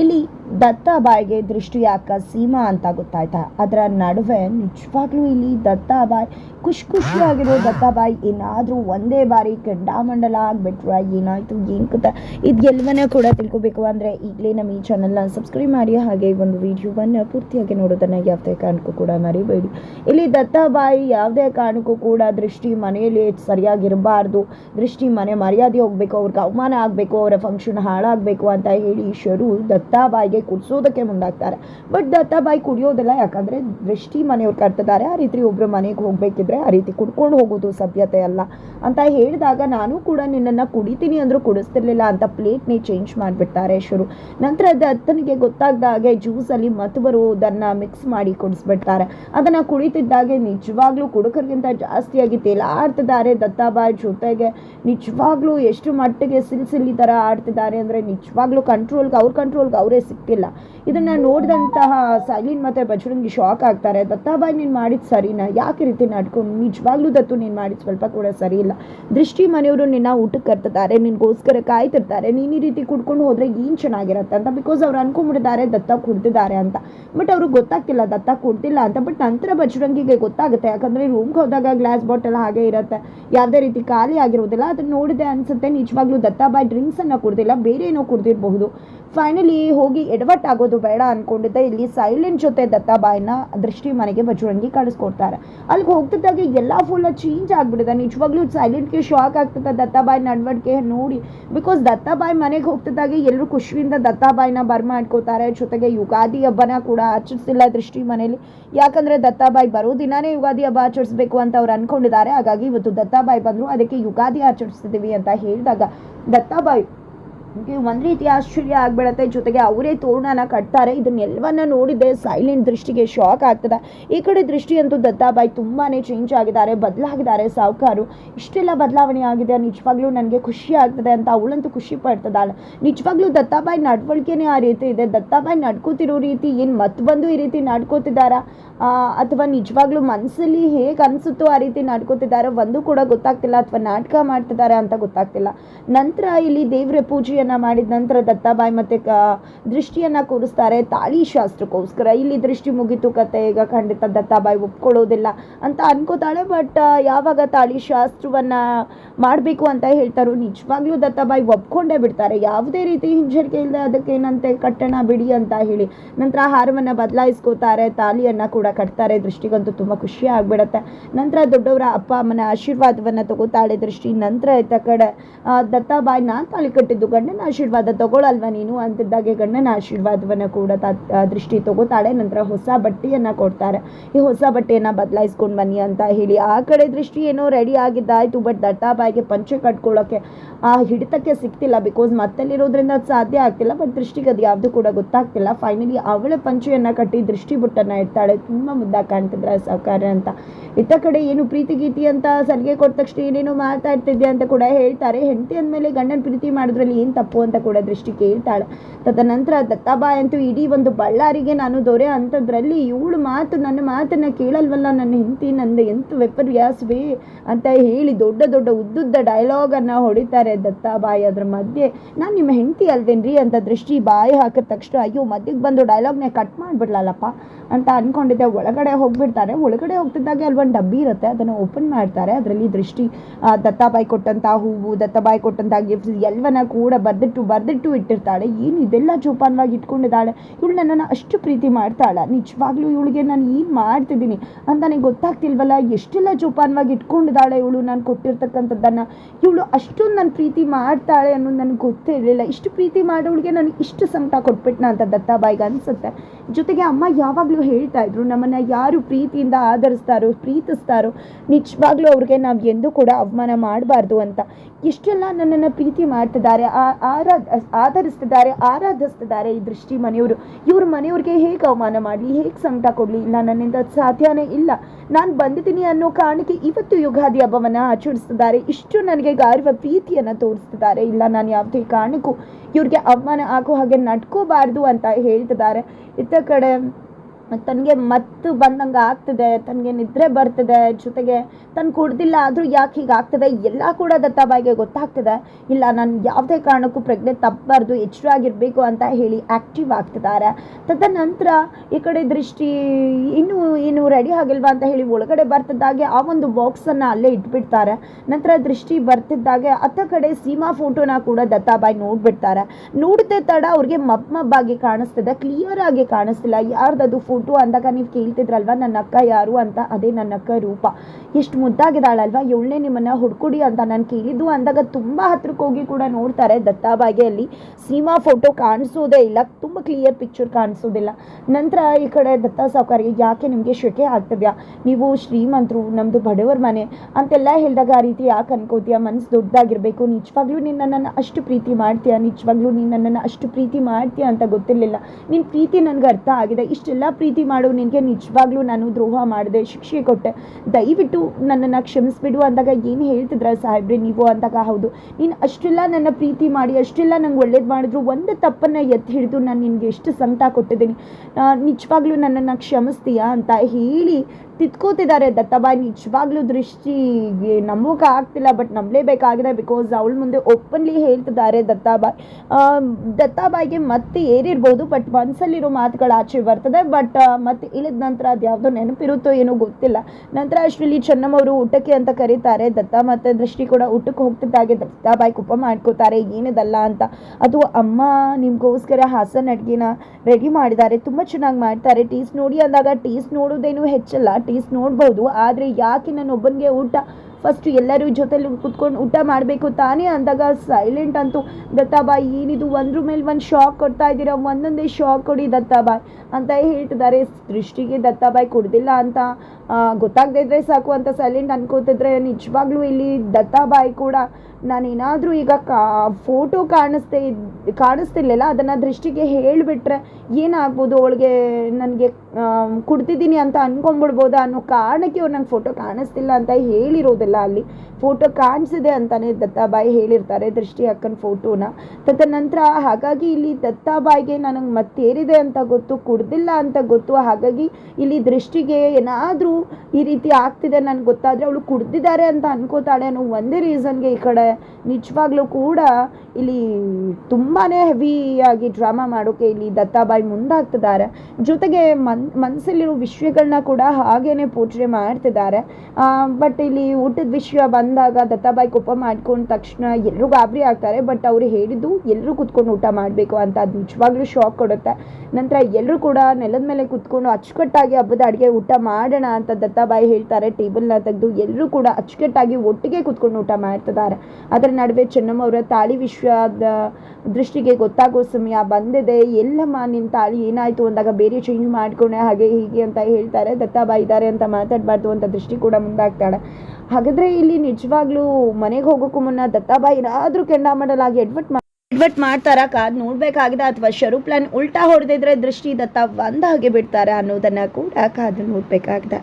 ಇಲ್ಲಿ ದತ್ತ ಬಾಯಿಗೆ ದೃಷ್ಟಿ ಯಾಕ ಸೀಮಾ ಅಂತ ಗೊತ್ತಾಯ್ತಾ. ಅದರ ನಡುವೆ ನಿಜವಾಗ್ಲೂ ಇಲ್ಲಿ ದತ್ತ ಬಾಯಿ ಖುಷಿ ಖುಷಿಯಾಗಿರೋ ದತ್ತ ಬಾಯ್ ಏನಾದರೂ ಒಂದೇ ಬಾರಿ ಕೆಂಡಾಮಂಡಲ ಆಗಿಬಿಟ್ರ ಏನಾಯ್ತು, ಏನು ಗೊತ್ತಾ? ಇದು ಕೂಡ ತಿಳ್ಕೊಬೇಕು ಅಂದರೆ ಈಗಲೇ ನಮ್ಮ ಈ ಚಾನಲ್ನ ಸಬ್ಸ್ಕ್ರೈಬ್ ಮಾಡಿ, ಹಾಗೆ ಒಂದು ವಿಡಿಯೋವನ್ನು ಪೂರ್ತಿಯಾಗಿ ನೋಡೋದನ್ನು ಯಾವುದೇ ಕಾರಣಕ್ಕೂ ಕೂಡ ಮರಿಬೇಡಿ. ಇಲ್ಲಿ ದತ್ತ ಬಾಯಿ ಯಾವುದೇ ಕಾರಣಕ್ಕೂ ಕೂಡ ದೃಷ್ಟಿ ಮನೆಯಲ್ಲಿ ಸರಿಯಾಗಿರಬಾರ್ದು. ದೃಷ್ಟಿ ಮನೆ ಮರ್ಯಾದೆ ಹೋಗ್ಬೇಕು, ಅವ್ರಿಗೆ ಅವಮಾನ ಆಗಬೇಕು, ಅವರ ಫಂಕ್ಷನ್ ಹಾಳಾಗಬೇಕು ಅಂತ ಹೇಳಿ ಶರು ದತ್ತಾಬಾಯಿಗೆ ಕುಡಿಸೋದಕ್ಕೆ ಮುಂದಾಗ್ತಾರೆ. ಬಟ್ ದತ್ತಾಬಾಯಿ ಕುಡಿಯೋದಿಲ್ಲ, ಯಾಕಂದರೆ ದೃಷ್ಟಿ ಮನೆಯವ್ರು ಕಟ್ತಿದ್ದಾರೆ. ಆ ರೀತಿ ಒಬ್ಬರು ಮನೆಗೆ ಹೋಗಬೇಕಿದ್ರೆ ಆ ರೀತಿ ಕುಡ್ಕೊಂಡು ಹೋಗೋದು ಸಭ್ಯತೆ ಅಲ್ಲ. ಅಂತ ಹೇಳಿದಾಗ ನಾನು ಕೂಡ ನಿನ್ನನ್ನು ಕುಡಿತೀನಿ ಅಂದರೂ ಕುಡಿಸ್ತಿರ್ಲಿಲ್ಲ ಅಂತ ಪ್ಲೇಟ್ನೇ ಚೇಂಜ್ ಮಾಡಿಬಿಡ್ತಾರೆ ಶುರು. ನಂತರ ದತ್ತನಿಗೆ ಗೊತ್ತಾಗ್ದ ಹಾಗೆ ಜ್ಯೂಸಲ್ಲಿ ಮತ್ತು ಬರುವುದನ್ನು ಮಿಕ್ಸ್ ಮಾಡಿ ಕುಡಿಸ್ಬಿಡ್ತಾರೆ. ಅದನ್ನು ಕುಡಿತಿದ್ದಾಗೆ ನಿಜವಾಗ್ಲೂ ಕುಡುಕರಿಗಿಂತ ಜಾಸ್ತಿಯಾಗಿ ತೇಲಾಡ್ತಿದ್ದಾರೆ ದತ್ತಾಬಾಯಿ ಜೊತೆಗೆ. ನಿಜವಾಗ್ಲೂ ಎಷ್ಟು ಮಟ್ಟಿಗೆ ಸಿಲ್ಸಿಲ್ಲಿ ಥರ ಆಡ್ತಿದ್ದಾರೆ ಅಂದರೆ ನಿಜವಾಗ್ಲೂ ಕಂಟ್ರೋಲ್ಗೆ ಅವ್ರ ಕಂಟ್ರೋಲ್ಗೆ ಅವರೇ ಸಿಕ್ತಿಲ್ಲ ಇದನ್ನು ನೋಡಿದಂತಹ ಸೈಲಿನ್ ಮತ್ತು ಬಜರಂಗಿ ಶಾಕ್ ಆಗ್ತಾರೆ. ದತ್ತಾಬಾಯಿ ನೀನು ಮಾಡಿದ ಸರಿನಾ? ಯಾಕೆ ರೀತಿ ನಡ್ಕೊಂಡು? ನಿಜವಾಗ್ಲೂ ದತ್ತು ನೀನು ಮಾಡಿದ ಸ್ವಲ್ಪ ಕೂಡ ಸರಿ ಇಲ್ಲ. ದೃಷ್ಟಿ ಮನೆಯವರು ನಿನ್ನ ಊಟಕ್ಕೆ ಕರ್ತಿದ್ದಾರೆ. ನಿನಗೋಸ್ಕರ ಕಾಯ್ತಿರ್ತಾರೆ. ನೀನು ಈ ರೀತಿ ಕುಡ್ಕೊಂಡು ಹೋದರೆ ಏನು ಚೆನ್ನಾಗಿರುತ್ತೆ ಅಂತ? ಬಿಕಾಸ್ ಅವ್ರು ಅನ್ಕೊಂಡ್ಬಿಟ್ಟಿದ್ದಾರೆ ದತ್ತ ಕುಡ್ದಿದ್ದಾರೆ ಅಂತ. ಬಟ್ ಅವ್ರಿಗೆ ಗೊತ್ತಾಗ್ತಿಲ್ಲ ದತ್ತ ಕುಡ್ತಿಲ್ಲ ಅಂತ. ಬಟ್ ನಂತರ ಬಜರಂಗಿಗೆ ಗೊತ್ತಾಗುತ್ತೆ. ಯಾಕಂದರೆ ರೂಮ್ಗೆ ಹೋದಾಗ ಗ್ಲಾಸ್ ಬಾಟಲ್ ಹಾಗೆ ಇರುತ್ತೆ. ಯಾವುದೇ ರೀತಿ ಖಾಲಿ ಆಗಿರೋದಿಲ್ಲ. ಅದನ್ನ ನೋಡಿದೆ ಅನ್ಸುತ್ತೆ. ನಿಜವಾಗ್ಲೂ ದತ್ತಾಬಾಯಿ ಡ್ರಿಂಕ್ಸನ್ನು ಕುಡ್ದಿಲ್ಲ. ಬೇರೆ ಏನೋ ಕುಡ್ದಿರಬಹುದು. ಫೈನಲಿ ಹೋಗಿ ಎಡವಟ್ ಆಗೋದು ಬೇಡ ಅನ್ಕೊಂಡಿದ್ದೆ. ಇಲ್ಲಿ ಸೈಲೆಂಟ್ ಜೊತೆ ದತ್ತಾಬಾಯಿನ ದೃಷ್ಟಿ ಮನೆಗೆ ಬಜರಂಗಿ ಕಳಿಸ್ಕೊಡ್ತಾರೆ. ಅಲ್ಲಿಗೆ ಹೋಗ್ತಿದ್ದಾಗೆ ಎಲ್ಲ ಫುಲ್ ಚೇಂಜ್ ಆಗ್ಬಿಟ್ಟಿದೆ. ನಿಜವಾಗ್ಲೂ ಸೈಲೆಂಟ್ಗೆ ಶಾಕ್ ಆಗ್ತದೆ ದತ್ತಾಬಾಯಿ ನಡವಳಿಕೆ ನೋಡಿ. ಬಿಕಾಸ್ ದತ್ತಾಬಾಯಿ ಮನೆಗೆ ಹೋಗ್ತಿದ್ದಾಗ ಎಲ್ಲರೂ ಖುಷಿಯಿಂದ ದತ್ತಾಬಾಯಿನ ಬರ್ಮಾಡ್ಕೋತಾರೆ ಜೊತೆಗೆ ಯುಗಾದಿ ಹಬ್ಬನ ಕೂಡ ಆಚರಿಸಿಲ್ಲ ದೃಷ್ಟಿ ಮನೇಲಿ. ಯಾಕಂದ್ರೆ ದತ್ತಾಬಾಯಿ ಬರೋ ದಿನಾನೇ ಯುಗಾದಿ ಹಬ್ಬ ಆಚರಿಸ್ಬೇಕು ಅಂತ ಅವ್ರು ಅನ್ಕೊಂಡಿದ್ದಾರೆ. ಹಾಗಾಗಿ ಇವತ್ತು ದತ್ತಾಬಾಯಿ ಬಂದರು. ಅದಕ್ಕೆ ಯುಗಾದಿ ಆಚರಿಸ್ತಿದ್ದೀವಿ ಅಂತ ಹೇಳಿದಾಗ ದತ್ತಾಬಾಯಿ ಒಂದ್ ರೀತಿ ಆಶ್ಚರ್ಯ ಆಗ್ಬಿಡತ್ತೆ. ಜೊತೆಗೆ ಅವರೇ ತೋರಣನ ಕಟ್ತಾರೆ. ಇದನ್ನೆಲ್ಲವನ್ನ ನೋಡಿದ್ದೆ. ಸೈಲೆಂಟ್ ದೃಷ್ಟಿಗೆ ಶಾಕ್ ಆಗ್ತದೆ. ಈ ಕಡೆ ದೃಷ್ಟಿ ಅಂತೂ ದತ್ತಾಬಾಯಿ ತುಂಬಾನೇ ಚೇಂಜ್ ಆಗಿದ್ದಾರೆ. ಬದಲಾಗಿದ್ದಾರೆ ಸಾವುಕಾರು. ಇಷ್ಟೆಲ್ಲ ಬದಲಾವಣೆ ಆಗಿದೆ. ನಿಜವಾಗ್ಲೂ ನನಗೆ ಖುಷಿ ಆಗ್ತದೆ ಅಂತ ಅವಳಂತೂ ಖುಷಿ ಪಡ್ತದಾಳೆ. ನಿಜವಾಗ್ಲೂ ದತ್ತಾಬಾಯಿ ನಡವಳಿಕೆನೇ ಆ ರೀತಿ ಇದೆ. ದತ್ತಾಬಾಯಿ ನಡ್ಕೋತಿರೋ ರೀತಿ ಏನು ಮತ್ತೆ ಬಂದು ಈ ರೀತಿ ನಡ್ಕೋತಿದ್ದಾರಾ? ಅಥವಾ ನಿಜವಾಗ್ಲೂ ಮನಸ್ಸಲ್ಲಿ ಹೇಗೆ ಅನಿಸುತ್ತೋ ಆ ರೀತಿ ನಡ್ಕೋತಿದ್ದಾರೆ? ಒಂದು ಕೂಡ ಗೊತ್ತಾಗ್ತಿಲ್ಲ. ಅಥವಾ ನಾಟಕ ಮಾಡ್ತಿದ್ದಾರೆ ಅಂತ ಗೊತ್ತಾಗ್ತಿಲ್ಲ. ನಂತರ ಇಲ್ಲಿ ದೇವರ ಪೂಜೆಯನ್ನ ಮಾಡಿದ ನಂತರ ದತ್ತಾಬಾಯಿ ಮತ್ತೆ ಕ ದೃಷ್ಟಿಯನ್ನ ಕೂರಿಸ್ತಾರೆ. ತಾಳಿ ಶಾಸ್ತ್ರಕ್ಕೋಸ್ಕರ. ಇಲ್ಲಿ ದೃಷ್ಟಿ ಮುಗಿತು ಕತೆ ಈಗ ಖಂಡಿತ ದತ್ತಾಬಾಯಿ ಒಪ್ಕೊಳ್ಳೋದಿಲ್ಲ ಅಂತ ಅನ್ಕೋತಾಳೆ. ಬಟ್ ಯಾವಾಗ ತಾಳಿ ಶಾಸ್ತ್ರವನ್ನ ಮಾಡಬೇಕು ಅಂತ ಹೇಳ್ತಾರೋ ನಿಜವಾಗ್ಲೂ ದತ್ತಾಬಾಯಿ ಒಪ್ಕೊಂಡೇ ಬಿಡ್ತಾರೆ. ಯಾವುದೇ ರೀತಿ ಹಿಂಜರಿಕೆ ಇಲ್ಲದೆ ಅದಕ್ಕೇನಂತೆ ಕಟ್ಟಣ ಬಿಡಿ ಅಂತ ಹೇಳಿ ನಂತರ ಹಾರವನ್ನು ಬದಲಾಯಿಸ್ಕೋತಾರೆ. ತಾಳಿಯನ್ನ ಕೂಡ ಕಟ್ತಾರೆ. ದೃಷ್ಟಿಗಂತೂ ತುಂಬ ಖುಷಿ ಆಗ್ಬಿಡತ್ತೆ. ನಂತರ ದೊಡ್ಡವರ ಅಪ್ಪ ಅಮ್ಮನ ಆಶೀರ್ವಾದವನ್ನು ತಗೋತಾಳೆ ದೃಷ್ಟಿ. ನಂತರ ಇತ್ತ ಕಡೆ ದತ್ತಾಬಾಯಿ ನಾನು ತಾಳಿ ಕಟ್ಟಿದ್ದು ಗಂಡನ ಆಶೀರ್ವಾದ ತಗೊಳಲ್ವಾ ನೀನು? ಅಂತಿದ್ದಾಗೆ ಗಂಡನ ಆಶೀರ್ವಾದವನ್ನು ಕೂಡ ದೃಷ್ಟಿ ತಗೋತಾಳೆ ನಂತರ ಹೊಸ ಬಟ್ಟೆಯನ್ನು ಕೊಡ್ತಾರೆ. ಈ ಹೊಸ ಬಟ್ಟೆಯನ್ನು ಬದಲಾಯಿಸ್ಕೊಂಡು ಬನ್ನಿ ಅಂತ ಹೇಳಿ ಆ ಕಡೆ ದೃಷ್ಟಿ ಏನೋ ರೆಡಿ ಆಗಿದ್ದಾಯಿತು ಬಟ್ ದಟ್ಟಾಬಾಯಿಗೆ ಪಂಚೆ ಕಟ್ಕೊಳ್ಳೋಕ್ಕೆ ಆ ಹಿಡಿತಕ್ಕೆ ಸಿಗ್ತಿಲ್ಲ ಬಿಕಾಸ್ ಮತ್ತಲ್ಲಿರೋದ್ರಿಂದ ಅದು ಸಾಧ್ಯ ಆಗ್ತಿಲ್ಲ ಬಟ್ ದೃಷ್ಟಿಗೆ ಅದು ಯಾವುದು ಕೂಡ ಗೊತ್ತಾಗ್ತಿಲ್ಲ. ಫೈನಲಿ ಅವಳ ಪಂಚೆಯನ್ನು ಕಟ್ಟಿ ದೃಷ್ಟಿ ಬುಟ್ಟನ್ನು ಇಡ್ತಾಳೆ. ತುಂಬ ಮುದ್ದಾಗಿ ಕಾಣ್ತಿದ್ರೆ ಸಹಕಾರ ಅಂತ. ಇತ್ತ ಕಡೆ ಏನು ಪ್ರೀತಿ ಗೀತಿ ಅಂತ ಸಲಿಗೆ ಕೊಟ್ಟ ತಕ್ಷಣ ಏನೇನೋ ಮಾತಾಡ್ತಿದ್ದೆ ಅಂತ ಕೂಡ ಹೇಳ್ತಾರೆ. ಹೆಂಡತಿ ಅಂದಮೇಲೆ ಗಂಡನ ಪ್ರೀತಿ ಮಾಡೋದ್ರಲ್ಲಿ ಏನು ತಪ್ಪು ಅಂತ ಕೂಡ ದೃಷ್ಟಿ ಕೇಳ್ತಾಳೆ. ತದನಂತರ ದತ್ತಾಬಾಯಿ ಅಂತೂ ಇಡೀ ಒಂದು ಬಳ್ಳಾರಿಗೆ ನಾನು ದೊರೆ ಅಂಥದ್ರಲ್ಲಿ ಇವಳು ಮಾತು, ನನ್ನ ಮಾತನ್ನು ಕೇಳಲ್ವಲ್ಲ ನನ್ನ ಹೆಂಡತಿ, ನಂದು ಎಂತ ವಿಪರ್ಯಾಸವೇ ಅಂತ ಹೇಳಿ ದೊಡ್ಡ ದೊಡ್ಡ ಉದ್ದುದ್ದ ಡೈಲಾಗನ್ನು ಹೊಡಿತಾರೆ ದತ್ತಾಬಾಯಿ ಅದ್ರ ಮಧ್ಯೆ. ನಾನು ನಿಮ್ಮ ಹೆಂಡತಿ ಅಲ್ವೇನ್ರಿ ಅಂತ ದೃಷ್ಟಿ ಬಾಯಿ ಹಾಕಿದ ತಕ್ಷಣ, ಅಯ್ಯೋ ಮಧ್ಯಕ್ಕೆ ಬಂದು ಡೈಲಾಗ್ನೇ ಕಟ್ ಮಾಡಿಬಿಡ್ಲಲ್ಲಪ್ಪ ಅಂತ ಅಂದ್ಕೊಂಡಿದ್ದೆ ಒಳಗಡೆ ಹೋಗ್ಬಿಡ್ತಾರೆ. ಒಳಗಡೆ ಹೋಗ್ತಿದ್ದಾಗೆ ಅಲ್ಲಿ ಒಂದು ಡಬ್ಬಿ ಇರುತ್ತೆ, ಅದನ್ನು ಓಪನ್ ಮಾಡ್ತಾರೆ. ಅದರಲ್ಲಿ ದೃಷ್ಟಿ ದತ್ತಾಬಾಯಿ ಕೊಟ್ಟಂಥ ಹೂವು, ದತ್ತಾಬಾಯಿ ಕೊಟ್ಟಂಥ ಗಿಫ್ಟ್ ಎಲ್ಲವನ್ನ ಕೂಡ ಬರೆದಿಟ್ಟು ಬರೆದಿಟ್ಟು ಇಟ್ಟಿರ್ತಾಳೆ. ಏನು ಇದೆಲ್ಲ ಜೋಪಾನವಾಗಿ ಇಟ್ಕೊಂಡಿದ್ದಾಳೆ? ಇವಳು ನನ್ನನ್ನು ಅಷ್ಟು ಪ್ರೀತಿ ಮಾಡ್ತಾಳೆ. ನಿಜವಾಗ್ಲೂ ಇವಳಿಗೆ ನಾನು ಏನು ಮಾಡ್ತಿದ್ದೀನಿ ಅಂತ ನನಗೆ ಗೊತ್ತಾಗ್ತಿಲ್ವಲ್ಲ? ಎಷ್ಟೆಲ್ಲ ಜೋಪಾನವಾಗಿ ಇಟ್ಕೊಂಡಿದ್ದಾಳೆ ಇವಳು ನಾನು ಕೊಟ್ಟಿರ್ತಕ್ಕಂಥದ್ದನ್ನು? ಇವಳು ಅಷ್ಟೊಂದು ನನ್ನ ಪ್ರೀತಿ ಮಾಡ್ತಾಳೆ ಅನ್ನೋದು ನನಗೆ ಗೊತ್ತೇ ಇರಲಿಲ್ಲ. ಇಷ್ಟು ಪ್ರೀತಿ ಮಾಡೋಳಿಗೆ ನಾನು ಇಷ್ಟು ಸಂಕಟ ಕೊಟ್ಬಿಟ್ನ ಅಂತ ದತ್ತಾಬಾಯಿಗೆ ಅನಿಸುತ್ತೆ. ಜೊತೆಗೆ ಅಮ್ಮ ಯಾವಾಗಲೂ ಹೇಳ್ತಾ ಇದ್ರು, ನಮ್ಮನ್ನು ಯಾರು ಪ್ರೀತಿಯಿಂದ ಆಧರಿಸ್ತಾರೋ, ಪ್ರೀತಿಸ್ತಾರೋ, ನಿಜವಾಗ್ಲೂ ಅವ್ರಿಗೆ ನಾವು ಎಂದೂ ಕೂಡ ಅವಮಾನ ಮಾಡಬಾರ್ದು ಅಂತ. ಎಷ್ಟೆಲ್ಲ ನನ್ನನ್ನು ಪ್ರೀತಿ ಮಾಡ್ತಿದ್ದಾರೆ. ಆ- ಆರಾಧ, ಆಧರಿಸ್ತಿದ್ದಾರೆ, ಆರಾಧಿಸ್ತಿದ್ದಾರೆ ಈ ದೃಷ್ಟಿ ಮನೆಯವರು. ಇವ್ರ ಮನೆಯವ್ರಿಗೆ ಹೇಗೆ ಅವಮಾನ ಮಾಡಲಿ, ಹೇಗೆ ಸಂಕಟ ಕೊಡಲಿ? ಇಲ್ಲ ನನ್ನಿಂದ ಸಾಧ್ಯನೇ ಇಲ್ಲ. ನಾನು ಬಂದಿದ್ದೀನಿ ಅನ್ನೋ ಕಾರಣಕ್ಕೆ ಇವತ್ತು ಯುಗಾದಿ ಹಬ್ಬವನ್ನು ಆಚರಿಸ್ತಿದ್ದಾರೆ. ಇಷ್ಟು ನನಗೆ ಗಾರುವ, ಪ್ರೀತಿಯನ್ನು ತೋರಿಸ್ತಿದ್ದಾರೆ. ಇಲ್ಲ, ನಾನು ಯಾವುದೇ ಕಾರಣಕ್ಕೂ ಇವ್ರಿಗೆ ಅವಮಾನ ಆಗೋ ಹಾಗೆ ನಡ್ಕೋಬಾರ್ದು ಅಂತ ಹೇಳ್ತಿದ್ದಾರೆ. ಇತ್ತ ಕಡೆ ತನಗೆ ಮತ್ತು ಬಂದಂಗೆ ಆಗ್ತದೆ, ತನಗೆ ನಿದ್ರೆ ಬರ್ತದೆ, ಜೊತೆಗೆ ತಾನು ಕುಡ್ದಿಲ್ಲ ಆದರೂ ಯಾಕೆ ಹೀಗೆ ಆಗ್ತದೆ, ಎಲ್ಲ ಕೂಡ ದತ್ತಾಬಾಯಿಗೆ ಗೊತ್ತಾಗ್ತದೆ. ಇಲ್ಲ, ನಾನು ಯಾವುದೇ ಕಾರಣಕ್ಕೂ ಪ್ರಜ್ಞೆ ತಪ್ಪಬಾರ್ದು ಎಚ್ಚರಾಗಿರಬೇಕು ಅಂತ ಹೇಳಿ ಆ್ಯಕ್ಟಿವ್ ಆಗ್ತಿದ್ದಾರೆ. ತದನಂತರ ಈ ಕಡೆ ದೃಷ್ಟಿ ಇನ್ನೂ ಇನ್ನೂ ರೆಡಿ ಆಗಿಲ್ವಾ ಅಂತ ಹೇಳಿ ಒಳಗಡೆ ಬರ್ತಿದ್ದಾಗೆ ಆ ಒಂದು ಬಾಕ್ಸನ್ನು ಅಲ್ಲೇ ಇಟ್ಬಿಡ್ತಾರೆ. ನಂತರ ದೃಷ್ಟಿ ಬರ್ತಿದ್ದಾಗೆ ಅತ್ತ ಕಡೆ ಸೀಮಾ ಫೋಟೋನ ಕೂಡ ದತ್ತಾಬಾಯಿ ನೋಡ್ಬಿಡ್ತಾರೆ. ನೋಡಿದ ತಡ ಅವ್ರಿಗೆ ಮಬ್ ಮಬ್ಬಾಗಿ ಕಾಣಿಸ್ತದೆ ಕ್ಲಿಯರ್ ಆಗಿ ಕಾಣಿಸ್ತಿಲ್ಲ, ಯಾರ್ದದು ಫೋಟೋ ಅಂದಾಗ ನೀವು ಕೇಳ್ತಿದ್ರಲ್ವ, ನನ್ನ ಅಕ್ಕ ಯಾರು? ಅಂತ. ಅದೇ ನನ್ನ ಅಕ್ಕ ರೂಪ. ಎಷ್ಟು ಮುದ್ದಾಗಿದ್ದಾಳಲ್ವ? ಇವಳನ್ನೇ ನಿಮ್ಮನ್ನ ಹುಡ್ಕೊಡಿ ಅಂತ ನಾನು ಕೇಳಿದ್ದು ಅಂದಾಗ ತುಂಬ ಹತ್ರಕ್ಕೆ ಹೋಗಿ ಕೂಡ ನೋಡ್ತಾರೆ ದತ್ತಾಬಾಗೆಯಲ್ಲಿ. ಸೀಮಾ ಫೋಟೋ ಕಾಣಿಸೋದೇ ಇಲ್ಲ. ತುಂಬ ಕ್ಲಿಯರ್ ಪಿಕ್ಚರ್ ಕಾಣಿಸೋದಿಲ್ಲ. ನಂತರ ಈ ಕಡೆ ದತ್ತಾ ಸಾವುಕಾರಿಗೆ, ಯಾಕೆ ನಿಮಗೆ ಶೆಕೆ ಆಗ್ತದ್ಯಾ? ನೀವು ಶ್ರೀಮಂತರು ನಮ್ಮದು ಬಡವರ ಮನೆ. ಅಂತೆಲ್ಲ ಹೇಳಿದಾಗ ಆ ರೀತಿ ಯಾಕೆ ಅನ್ಕೋತೀಯ? ಮನಸ್ಸು ದೊಡ್ಡದಾಗಿರಬೇಕು. ನಿಜವಾಗ್ಲೂ ನೀನು ನನ್ನನ್ನು ಅಷ್ಟು ಪ್ರೀತಿ ಮಾಡ್ತೀಯ? ನಿಜವಾಗ್ಲೂ ನೀನು ನನ್ನನ್ನು ಅಷ್ಟು ಪ್ರೀತಿ ಮಾಡ್ತೀಯ ಅಂತ ಗೊತ್ತಿರಲಿಲ್ಲ. ನಿನ್ನ ಪ್ರೀತಿ ನನಗೆ ಅರ್ಥ ಆಗಿದೆ. ಇಷ್ಟೆಲ್ಲ ಪ್ರೀತಿ ಮಾಡು, ನಿನಗೆ ನಿಜವಾಗ್ಲೂ ನಾನು ದ್ರೋಹ ಮಾಡಿದೆ, ಶಿಕ್ಷೆ ಕೊಟ್ಟೆ. ದಯವಿಟ್ಟು ನನ್ನನ್ನು ಕ್ಷಮಿಸ್ಬಿಡು ಅಂದಾಗ ಏನು ಹೇಳ್ತಿದ್ರ ಸಾಹೇಬ್ರೆ ನೀವು ಅಂದಾಗ? ಹೌದು. ನೀನು ಅಷ್ಟೆಲ್ಲ ನನ್ನ ಪ್ರೀತಿ ಮಾಡಿ, ಅಷ್ಟೆಲ್ಲ ನಂಗೆ ಒಳ್ಳೇದು ಮಾಡಿದ್ರು, ಒಂದು ತಪ್ಪನ್ನು ಎತ್ತಿ ಹಿಡಿದು ನಾನು ನಿನಗೆ ಎಷ್ಟು ಸಂಕಟ ಕೊಟ್ಟಿದ್ದೀನಿ. ನಿಜವಾಗ್ಲೂ ನನ್ನನ್ನು ಕ್ಷಮಿಸ್ತೀಯಾ ಅಂತ ಹೇಳಿ ತಿತ್ಕೋತಿದ್ದಾರೆ ದತ್ತಬಾಯಿ. ನಿಜವಾಗ್ಲೂ ದೃಷ್ಟಿಗೆ ನಂಬೋಕೆ ಆಗ್ತಿಲ್ಲ ಬಟ್ ನಂಬಲೇಬೇಕಾಗಿದೆ ಬಿಕಾಸ್ ಅವಳ ಮುಂದೆ ಓಪನ್ಲಿ ಹೇಳ್ತಿದ್ದಾರೆ ದತ್ತಾಬಾಯಿ. ದತ್ತಾಬಾಯಿಗೆ ಮತ್ತೆ ಏರಿರ್ಬೋದು ಬಟ್ ಮನಸ್ಸಲ್ಲಿರೋ ಮಾತುಗಳು ಆಚೆ ಬರ್ತದೆ ಬಟ್ ಮತ್ತೆ ಇಳಿದ ನಂತರ ಅದು ಯಾವುದೋ ನೆನಪಿರುತ್ತೋ ಏನೋ ಗೊತ್ತಿಲ್ಲ. ನಂತರ ಅಷ್ಟರಲ್ಲಿ ಚೆನ್ನಮ್ಮವರು ಊಟಕ್ಕೆ ಅಂತ ಕರೀತಾರೆ. ದತ್ತ ಮತ್ತು ದೃಷ್ಟಿ ಕೂಡ ಊಟಕ್ಕೆ ಹೋಗ್ತಿದ್ದಾಗೆ ದತ್ತಾಬಾಯಿ ಕುಪ್ಪ ಮಾಡ್ಕೋತಾರೆ. ಏನಿದಲ್ಲ ಅಂತ. ಅದು ಅಮ್ಮ ನಿಮಗೋಸ್ಕರ ಹಾಸನ ಅಡುಗೆನ ರೆಡಿ ಮಾಡಿದ್ದಾರೆ. ತುಂಬ ಚೆನ್ನಾಗಿ ಮಾಡ್ತಾರೆ. ಟೇಸ್ಟ್ ನೋಡಿ ಅಂದಾಗ ಟೇಸ್ಟ್ ನೋಡೋದೇನು ಹೆಚ್ಚಲ್ಲ. ಟೇಸ್ಟ್ ನೋಡ್ಬೋದು. ಆದರೆ ಯಾಕೆ ನಾನು ಒಬ್ಬನಿಗೆ ಊಟ ಫಸ್ಟ್ ಎಲ್ಲರೂ ಜೊತೆಲಿ ಕುತ್ಕೊಂಡು ಊಟ ಮಾಡಬೇಕು ತಾನೇ ಅಂದಾಗ ಸೈಲೆಂಟ್ ಅಂತೂ ದತ್ತಾಬಾಯಿ, ಏನಿದು? ಒಂದ್ರ ಮೇಲೆ ಒಂದು ಶಾಕ್ ಕೊಡ್ತಾ ಇದ್ದೀರಾ? ಒಂದೊಂದೇ ಶಾಕ್ ಕೊಡಿ ದತ್ತಾಬಾಯಿ ಅಂತ ಹೇಳ್ತಿದ್ದಾರೆ. ದೃಷ್ಟಿಗೆ ದತ್ತಾಬಾಯಿ ಕೊಡ್ದಿಲ್ಲ ಅಂತ ಗೊತ್ತಾಗದೇ ಇದ್ರೆ ಸಾಕು ಅಂತ ಸೈಲೆಂಟ್ ಅನ್ಕೋತಿದ್ರೆ ನಿಜವಾಗ್ಲೂ ಇಲ್ಲಿ ದತ್ತಾಬಾಯಿ ಕೂಡ ನಾನೇನಾದರೂ ಈಗ ಕಾ ಫೋಟೋ ಕಾಣಿಸ್ತೇ ಕಾಣಿಸ್ತಿರ್ಲಿಲ್ಲ. ಅದನ್ನು ದೃಷ್ಟಿಗೆ ಹೇಳಿಬಿಟ್ರೆ ಏನಾಗ್ಬೋದು? ಅವಳಿಗೆ ನನಗೆ ಕುಡ್ತಿದ್ದೀನಿ ಅಂತ ಅನ್ಕೊಂಬಿಡ್ಬೋದಾ ಅನ್ನೋ ಕಾರಣಕ್ಕೆ ಅವ್ರು ನಂಗೆ ಫೋಟೋ ಕಾಣಿಸ್ತಿಲ್ಲ ಅಂತ ಹೇಳಿರೋದಿಲ್ಲ ಅಲ್ಲಿ. ಫೋಟೋ ಕಾಣಿಸಿದೆ ಅಂತಾನೆ ದತ್ತಾಬಾಯಿ ಹೇಳಿರ್ತಾರೆ ದೃಷ್ಟಿ ಅಕ್ಕನ ಫೋಟೋನ ತದನಂತರ ಹಾಗಾಗಿ ಇಲ್ಲಿ ದತ್ತಾಬಾಯಿಗೆ ನನಗೆ ಮತ್ತೇರಿದೆ ಅಂತ ಗೊತ್ತು, ಕುಡ್ದಿಲ್ಲ ಅಂತ ಗೊತ್ತು. ಹಾಗಾಗಿ ಇಲ್ಲಿ ದೃಷ್ಟಿಗೆ ಏನಾದರೂ ಈ ರೀತಿ ಆಗ್ತಿದೆ ನನಗೆ ಗೊತ್ತಾದರೆ ಅವಳು ಕುಡ್ದಿದ್ದಾರೆ ಅಂತ ಅನ್ಕೋತಾಳೆ ಅನ್ನೋ ಒಂದೇ ರೀಸನ್ಗೆ ಈ ಕಡೆ. ನಿಜವಾಗ್ಲೂ ಕೂಡ ಇಲ್ಲಿ ತುಂಬಾ ಹೆವಿಯಾಗಿ ಡ್ರಾಮಾ ಮಾಡೋಕೆ ಇಲ್ಲಿ ದತ್ತಾಬಾಯಿ ಮುಂದಾಗ್ತಿದ್ದಾರೆ. ಜೊತೆಗೆ ಮನ್ ಮನಸ್ಸಲ್ಲಿರೋ ವಿಷಯಗಳನ್ನ ಕೂಡ ಹಾಗೇನೆ ಪೋಟ್ರೆ ಮಾಡ್ತಿದ್ದಾರೆ. ಬಟ್ ಇಲ್ಲಿ ಊಟದ ವಿಷಯ ಬಂದಾಗ ದತ್ತಾಬಾಯಿ ಕೋಪ ಮಾಡ್ಕೊಂಡ ತಕ್ಷಣ ಎಲ್ಲರೂ ಗಾಬರಿ ಆಗ್ತಾರೆ. ಬಟ್ ಅವ್ರು ಹೇಳಿದ್ದು ಎಲ್ಲರೂ ಕುತ್ಕೊಂಡು ಊಟ ಮಾಡಬೇಕು ಅಂತ ಅದು ನಿಜವಾಗ್ಲೂ ಶಾಕ್ ಕೊಡುತ್ತೆ. ನಂತರ ಎಲ್ಲರೂ ಕೂಡ ನೆಲದ ಮೇಲೆ ಕುತ್ಕೊಂಡು ಅಚ್ಚುಕಟ್ಟಾಗಿ ಹಬ್ಬದ ಅಡುಗೆ ಊಟ ಮಾಡೋಣ ಅಂತ ದತ್ತಾಬಾಯಿ ಹೇಳ್ತಾರೆ. ಟೇಬಲ್ನ ತೆಗೆದು ಎಲ್ಲರೂ ಕೂಡ ಅಚ್ಚುಕಟ್ಟಾಗಿ ಒಟ್ಟಿಗೆ ಕೂತ್ಕೊಂಡು ಊಟ ಮಾಡ್ತಿದ್ದಾರೆ. ಅದರ ನಡುವೆ ಚೆನ್ನಮ್ಮ ಅವರ ತಾಳಿ ವಿಶ್ವದ ದೃಷ್ಟಿಗೆ ಗೊತ್ತಾಗೋ ಸಮಯ ಬಂದಿದೆ. ಎಲ್ಲಮ್ಮ ನಿನ್ನ ತಾಳಿ ಏನಾಯಿತು ಅಂದಾಗ ಬೇರೆ ಚೇಂಜ್ ಮಾಡ್ಕೊಂಡೆ, ಹಾಗೆ ಹೀಗೆ ಅಂತ ಹೇಳ್ತಾರೆ. ದತ್ತಾಬಾಯಿ ಇದ್ದಾರೆ ಅಂತ ಮಾತಾಡಬಾರ್ದು ಅಂತ ದೃಷ್ಟಿ ಕೂಡ ಮುಂದಾಗ್ತಾಳೆ. ಹಾಗಾದ್ರೆ ಇಲ್ಲಿ ನಿಜವಾಗ್ಲೂ ಮನೆಗೆ ಹೋಗೋಕ್ಕೂ ಮುನ್ನ ದತ್ತಾಬಾಯಿ ಏನಾದರೂ ಕೆಂಡಾಮಂಡಲಾಗಿ ಎಡ್ವರ್ಟ್ ಎಡ್ವರ್ಟ್ ಮಾಡ್ತಾರಾ, ಕಾದ್ ನೋಡ್ಬೇಕಾಗಿದೆ ಅಥವಾ ಶರು ಪ್ಲಾನ್ ಉಲ್ಟಾ ಹೊಡೆದಿದ್ರೆ ದೃಷ್ಟಿ ದತ್ತ ಬಂದ ಹಾಗೆ ಬಿಡ್ತಾರೆ ಅನ್ನೋದನ್ನ ಕೂಡ ಕಾದು ನೋಡ್ಬೇಕಾಗಿದೆ.